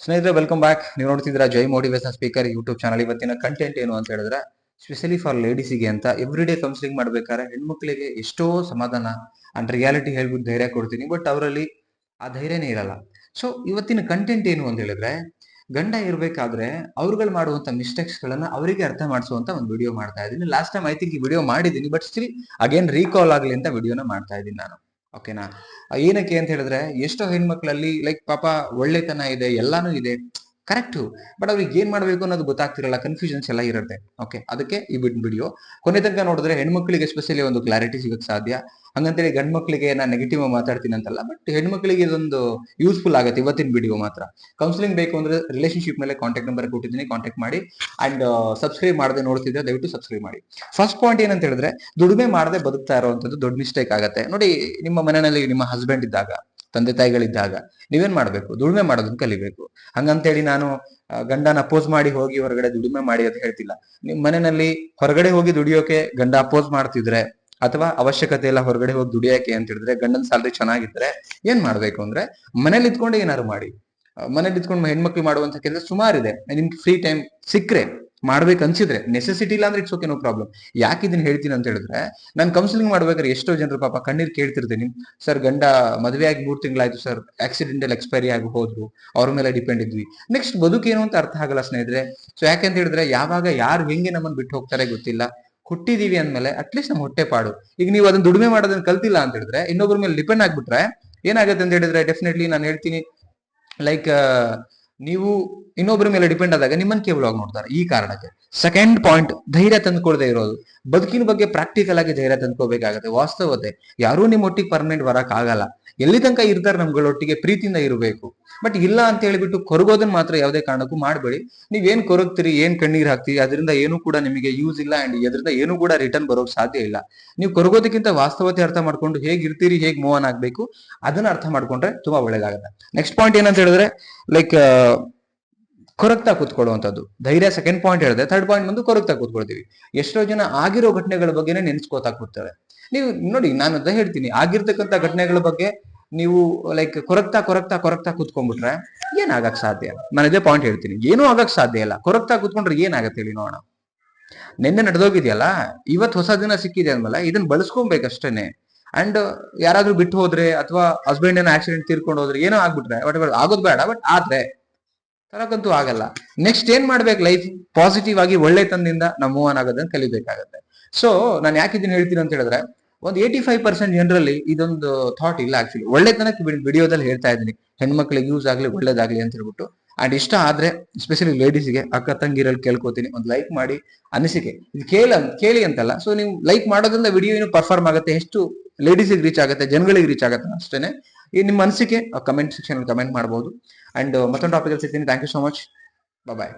ಸ್ನೇಹಿತರೆ welcome back ನೀವು ನೋಡ್ತಿದ್ದೀರಾ Jai motivation speaker YouTube channel ಇವತ್ತಿನ ಕಂಟೆಂಟ್ ಏನು ಅಂತ ಹೇಳಿದ್ರೆ ಸ್ಪೆಷಲಿ ಫಾರ್ ಲೇಡೀಸಿಗೆ ಅಂತ ಎವ್ರಿ ಡೇ ಕೌನ್ಸಿಲಿಂಗ್ ಮಾಡ್ಬೇಕಾದ್ರೆ ಹೆಣ್ಮಕ್ಳಿಗೆ ಎಷ್ಟೋ ಸಮಾಧಾನ ಅಂಡ್ ರಿಯಾಲಿಟಿ ಹೇಳ್ಬಿಟ್ಟು ಧೈರ್ಯ ಕೊಡ್ತೀನಿ. ಬಟ್ ಅವರಲ್ಲಿ ಆ ಧೈರ್ಯನೇ ಇರಲ್ಲ. ಸೊ ಇವತ್ತಿನ ಕಂಟೆಂಟ್ ಏನು ಅಂತ ಹೇಳಿದ್ರೆ, ಗಂಡ ಇರಬೇಕಾದ್ರೆ ಅವ್ರುಗಳು ಮಾಡುವಂತ ಮಿಸ್ಟೇಕ್ಸ್ ಗಳನ್ನ ಅವರಿಗೆ ಅರ್ಥ ಮಾಡಿಸುವಂತ ಒಂದು ವಿಡಿಯೋ ಮಾಡ್ತಾ ಇದ್ದೀನಿ. ಲಾಸ್ಟ್ ಟೈಮ್ ಐ ಥಿಂಕ್ ಈ ವಿಡಿಯೋ ಮಾಡಿದ್ದೀನಿ ಬಟ್ ಸ್ಟಿಲ್ ಅಗೇನ್ ರೀಕಾಲ್ ಆಗಲಿ ಅಂತ ವಿಡಿಯೋನ ಮಾಡ್ತಾ ಇದ್ದೀನಿ ನಾನು. ಓಕೆನಾ ಏನಕ್ಕೆ ಅಂತ ಹೇಳಿದ್ರೆ ಎಷ್ಟೋ ಹೆಣ್ಮಕ್ಳಲ್ಲಿ ಲೈಕ್ ಪಾಪ ಒಳ್ಳೆತನ ಇದೆ ಎಲ್ಲಾನು ಇದೆ. ಕರೆಕ್ಟು ಬಟ್ ಅವ್ರಿಗೆ ಏನ್ ಮಾಡಬೇಕು ಅನ್ನೋದು ಗೊತ್ತಾಗ್ತಿರಲ್ಲ ಕನ್ಫ್ಯೂಷನ್ಸ್ ಎಲ್ಲ ಇರುತ್ತೆ. ಓಕೆ ಅದಕ್ಕೆ ಈ ಬಿಟ್ ವಿಡಿಯೋ ಕೊನೆ ತನಕ ನೋಡಿದ್ರೆ ಹೆಣ್ಮಕ್ಳಿಗೆ ಎಸ್ಪೆಷಲಿ ಒಂದು ಕ್ಲಾರಿಟಿ ಸಿಗಕ್ ಸಾಧ್ಯ. ಹಂಗಂತೇಳಿ ಗಂಡ್ ಮಕ್ಳಿಗೆ ನಾನು ನೆಗೆಟಿವ್ ಮಾತಾಡ್ತೀನಿ ಅಂತಲ್ಲ ಬಟ್ ಹೆಣ್ಮಕ್ಳಿಗೆ ಇದೊಂದು ಯೂಸ್ಫುಲ್ ಆಗುತ್ತೆ ಇವತ್ತಿನ ವಿಡಿಯೋ ಮಾತ್ರ. ಕೌನ್ಸಿಲಿಂಗ್ ಬೇಕು ಅಂದ್ರೆ ರಿಲೇಶನ್ಶಿಪ್ ಮೇಲೆ ಕಾಂಟ್ಯಾಕ್ಟ್ ನಂಬರ್ ಕೊಟ್ಟಿದ್ದೀನಿ ಕಾಂಟ್ಯಾಕ್ಟ್ ಮಾಡಿ. ಅಂಡ್ ಸಬ್ಸ್ಕ್ರೈಬ್ ಮಾಡದೆ ನೋಡ್ತಿದ್ರೆ ದಯವಿಟ್ಟು ಸಬ್ಸ್ಕ್ರೈಬ್ ಮಾಡಿ. ಫಸ್ಟ್ ಪಾಯಿಂಟ್ ಏನಂತ ಹೇಳಿದ್ರೆ ದುಡಿಮೆ ಮಾಡದೆ ಬದುಕ್ತಾ ಇರುವಂತದ್ದು ದೊಡ್ಡ ಮಿಸ್ಟೇಕ್ ಆಗುತ್ತೆ. ನೋಡಿ, ನಿಮ್ಮ ಮನೆಯಲ್ಲಿ ನಿಮ್ಮ ಹಸ್ಬೆಂಡ್ ಇದ್ದಾಗ ತಂದೆ ತಾಯಿಗಳಿದ್ದಾಗ ನೀವೇನ್ ಮಾಡ್ಬೇಕು? ದುಡಿಮೆ ಮಾಡೋದನ್ನ ಕಲಿಬೇಕು. ಹಂಗಂತೇಳಿ ನಾನು ಗಂಡನ ಅಪೋಸ್ ಮಾಡಿ ಹೋಗಿ ಹೊರಗಡೆ ದುಡಿಮೆ ಮಾಡಿ ಅಂತ ಹೇಳ್ತಿಲ್ಲ. ನಿಮ್ ಮನೆಯಲ್ಲಿ ಹೊರಗಡೆ ಹೋಗಿ ದುಡಿಯೋಕೆ ಗಂಡ ಅಪೋಸ್ ಮಾಡ್ತಿದ್ರೆ ಅಥವಾ ಅವಶ್ಯಕತೆ ಇಲ್ಲ ಹೊರಗಡೆ ಹೋಗಿ ದುಡಿಯೋಕೆ ಅಂತ ಹೇಳಿದ್ರೆ ಗಂಡನ ಸ್ಯಾಲ್ರಿ ಚೆನ್ನಾಗಿದ್ರೆ ಏನ್ ಮಾಡ್ಬೇಕು ಅಂದ್ರೆ ಮನೇಲಿ ಇದ್ಕೊಂಡು ಏನಾದ್ರು ಮಾಡಿ. ಮನೇಲಿ ಇದ್ಕೊಂಡು ಹೆಣ್ಮಕ್ಳು ಮಾಡುವಂತ ಕೆಲಸ ಸುಮಾರಿದೆ. ನಿಮ್ಗೆ ಫ್ರೀ ಟೈಮ್ ಸಿಕ್ಕರೆ. ಮಾಡ್ಬೇಕು ಅನ್ಸಿದ್ರೆ ನೆಸೆಸಿಟಿ ಇಲ್ಲ ಅಂದ್ರೆ ಇಟ್ಸ್ ಓಕೆ ನೋ ಪ್ರಾಬ್ಲಮ್ ಯಾಕೆ ಇದನ್ನ ಹೇಳ್ತೀನಿ ಅಂತ ಹೇಳಿದ್ರೆ, ನಾನು ಕೌನ್ಸಿಲಿಂಗ್ ಮಾಡ್ಬೇಕಾದ್ರೆ ಎಷ್ಟೋ ಜನರು ಪಾಪ ಕಣ್ಣೀರ್ ಕೇಳ್ತಿರ್ತೀನಿ ಸರ್ ಗಂಡ ಮದುವೆ ಆಗಿ ಮೂರ್ ತಿಂಗಳಾಯ್ತು ಸರ್ ಆಕ್ಸಿಡೆಂಟಲ್ ಎಕ್ಸ್ಪೈರಿ ಆಗಿ ಹೋದ್ರು. ಅವ್ರ ಮೇಲೆ ಡಿಪೆಂಡ್ ಇದ್ವಿ. ನೆಕ್ಸ್ಟ್ ಬದುಕೇನು ಅಂತ ಅರ್ಥ ಆಗಲ್ಲ ಸ್ನೇಹಿತರೆ. ಸೊ ಯಾಕೆ ಅಂತ ಹೇಳಿದ್ರೆ, ಯಾವಾಗ ಯಾರು ಹೆಂಗೆ ನಮ್ಮನ್ನು ಬಿಟ್ಟು ಹೋಗ್ತಾರೆ ಗೊತ್ತಿಲ್ಲ. ಹುಟ್ಟಿದೀವಿ ಅಂದ್ಮೇಲೆ ಅಟ್ಲೀಸ್ಟ್ ನಮ್ಮ ಹೊಟ್ಟೆ ಪಾಡು. ಈಗ ನೀವು ಅದನ್ನ ದುಡಿಮೆ ಮಾಡೋದನ್ನ ಕಲ್ತಿಲ್ಲ ಅಂತ ಹೇಳಿದ್ರೆ ಇನ್ನೊಬ್ಬರ ಮೇಲೆ ಡಿಪೆಂಡ್ ಆಗ್ಬಿಟ್ರೆ ಏನಾಗುತ್ತೆ ಅಂತ ಹೇಳಿದ್ರೆ ಡೆಫಿನೆಟ್ಲಿ ನಾನು ಹೇಳ್ತೀನಿ. ಲೈಕ್ ನೀವು ಇನ್ನೊಬ್ಬರ ಮೇಲೆ ಡಿಪೆಂಡ್ ಆದಾಗ ನಿಮ್ಮನ್ನ ಕೇವಲ ನೋಡ್ತಾರೆ ಈ ಕಾರಣಕ್ಕೆ. ಸೆಕೆಂಡ್ ಪಾಯಿಂಟ್ ಧೈರ್ಯ ತಂದ್ಕೊಳ್ದೆ ಇರೋದು. ಬದುಕಿನ ಬಗ್ಗೆ ಪ್ರಾಕ್ಟಿಕಲ್ ಆಗಿ ಧೈರ್ಯ ತಂದ್ಕೋಬೇಕಾಗತ್ತೆ. ವಾಸ್ತವತೆ, ಯಾರೂ ನಿಮ್ಮ ಒಟ್ಟಿಗೆ ಪರ್ಮನೆಂಟ್ ಬರಕ್ ಆಗಲ್ಲ. ಎಲ್ಲಿ ತನಕ ಇರ್ತಾರೆ ನಮ್ಗಳೊಟ್ಟಿಗೆ, ಪ್ರೀತಿಯಿಂದ ಇರಬೇಕು. ಬಟ್ ಇಲ್ಲ ಅಂತ ಹೇಳಿಬಿಟ್ಟು ಕೊರಗೋದನ್ನ ಮಾತ್ರ ಯಾವುದೇ ಕಾರಣಕ್ಕೂ ಮಾಡಬೇಡಿ. ನೀವೇನ್ ಕೊರಗ್ತೀರಿ, ಏನ್ ಕಣ್ಣೀರ್ ಹಾಕ್ತೀರಿ, ಅದರಿಂದ ಏನು ಕೂಡ ನಿಮಗೆ ಯೂಸ್ ಇಲ್ಲ ಅಂಡ್ ಅದರಿಂದ ಏನು ಕೂಡ ರಿಟರ್ನ್ ಬರೋಕ್ ಸಾಧ್ಯ ಇಲ್ಲ. ನೀವು ಕೊರಗೋದಕ್ಕಿಂತ ವಾಸ್ತವತೆ ಅರ್ಥ ಮಾಡ್ಕೊಂಡು ಹೇಗಿರ್ತೀರಿ ಹೇಗ್ ಮೂವ್ ಆನ್ ಆಗ್ಬೇಕು, ಅದನ್ನ ಅರ್ಥ ಮಾಡ್ಕೊಂಡ್ರೆ ತುಂಬಾ ಒಳ್ಳೇದಾಗುತ್ತೆ. ನೆಕ್ಸ್ಟ್ ಪಾಯಿಂಟ್ ಏನಂತ ಹೇಳಿದ್ರೆ ಲೈಕ್ ಕೊರಗ್ತಾ ಕೂತ್ಕೊಳ್ಳುವಂಥದ್ದು. ಧೈರ್ಯ ಸೆಕೆಂಡ್ ಪಾಯಿಂಟ್ ಹೇಳಿದೆ. ಥರ್ಡ್ ಪಾಯಿಂಟ್ ಬಂದು ಕೊರಗ್ತಾ ಕೂತ್ಕೊಳ್ತೀವಿ. ಎಷ್ಟೋ ಜನ ಆಗಿರೋ ಘಟನೆಗಳ ಬಗ್ಗೆನೇ ನೆನೆಸ್ಕೋತಾ ಕೂರ್ತಾರೆ ನೀವು ನೋಡಿ, ನಾನು ಅದ ಹೇಳ್ತೀನಿ. ಆಗಿರ್ತಕ್ಕಂಥ ಘಟನೆಗಳ ಬಗ್ಗೆ ನೀವು ಲೈಕ್ ಕೊರಗ್ತಾ ಕೊರಗ್ತಾ ಕೊರಗ್ತಾ ಕೂತ್ಕೊಂಡ್ಬಿಟ್ರೆ ಏನ್ ಆಗಕ್ ಸಾಧ್ಯ? ನಾನು ಇದೇ ಪಾಯಿಂಟ್ ಹೇಳ್ತೀನಿ. ಏನೂ ಆಗಕ್ ಸಾಧ್ಯ ಇಲ್ಲ. ಕೊರಗ್ತಾ ಕೂತ್ಕೊಂಡ್ರೆ ಏನಾಗತ್ತೆ ಹೇಳಿ ನೋಡೋಣ. ನಿನ್ನೆ ನಡೆದೋಗಿದೆಯಲ್ಲ ಇವತ್ತು ಹೊಸ ದಿನ ಸಿಕ್ಕಿದೆ ಅಂದ್ಮೇಲೆ ಇದನ್ನ ಬಳಸ್ಕೊಬೇಕಷ್ಟೇನೆ. ಅಂಡ್ ಯಾರಾದ್ರೂ ಬಿಟ್ಟು ಹೋದ್ರೆ ಅಥವಾ ಹಸ್ಬೆಂಡ್ ಏನೋ ಆಕ್ಸಿಡೆಂಟ್ ತೀರ್ಕೊಂಡು ಹೋದ್ರೆ ಏನೋ ಆಗ್ಬಿಟ್ರೆ ಬಟ್ ಆಗೋದ್ ಬೇಡ ಬಟ್ ಆದ್ರೆ ತರಕಂತೂ ಆಗಲ್ಲ. ನೆಕ್ಸ್ಟ್ ಏನ್ ಮಾಡ್ಬೇಕು? ಲೈಫ್ ಪಾಸಿಟಿವ್ ಆಗಿ ಒಳ್ಳೆ ತಂದಿಂದ ನಾವು ಮೂವ್ ಆನ್ ಆಗೋದನ್ನ ಕಲಿಬೇಕಾಗತ್ತೆ. ಸೊ ನಾನು ಯಾಕೆ ಇದನ್ನ ಹೇಳ್ತೀನಿ ಅಂತ ಹೇಳಿದ್ರೆ ಒಂದು ಏಟಿ ಫೈವ್ ಪರ್ಸೆಂಟ್ ಜನರಲ್ಲಿ ಇದೊಂದು ಥಾಟ್ ಇಲ್ಲ ಆಕ್ಚುಲಿ ಒಳ್ಳೆತನಕ್ಕೆ ವಿಡಿಯೋದಲ್ಲಿ ಹೇಳ್ತಾ ಇದ್ದೀನಿ. ಹೆಣ್ಮಕ್ಳಿಗೆ ಯೂಸ್ ಆಗಲಿ, ಒಳ್ಳೇದಾಗಲಿ ಅಂತ ಹೇಳ್ಬಿಟ್ಟು. ಅಂಡ್ ಇಷ್ಟ ಆದ್ರೆ ಸ್ಪೆಷಲಿ ಲೇಡೀಸ್ಗೆ ಅಕ್ಕ ತಂಗಿರಲ್ಲಿ ಕೇಳ್ಕೊತೀನಿ. ಒಂದು ಲೈಕ್ ಮಾಡಿ, ಅನಿಸಿಕೆ. ಇದು ಕೇಳ, ಕೇಳಿ ಅಂತಲ್ಲ. ಸೊ ನೀವು ಲೈಕ್ ಮಾಡೋದ್ರಿಂದ ವಿಡಿಯೋ ಏನು ಪರ್ಫಾರ್ಮ್ ಆಗುತ್ತೆ. ಎಷ್ಟು ಲೇಡೀಸಿಗೆ ರೀಚ್ ಆಗುತ್ತೆ, ಜನಗಳಿಗೆ ರೀಚ್ ಆಗುತ್ತೆ ಅಷ್ಟೇನೆ. ಈ ನಿಮ್ಮ ಅನಿಸಿಕೆ ಕಮೆಂಟ್ ಸೆಕ್ಷನ್ ಕಮೆಂಟ್ ಮಾಡಬಹುದು ಅಂಡ್ ಮತ್ತೊಂದು ಟಾಪಿಕಲ್ಲಿ ಸಿಗ್ತೀನಿ. Thank you so much bye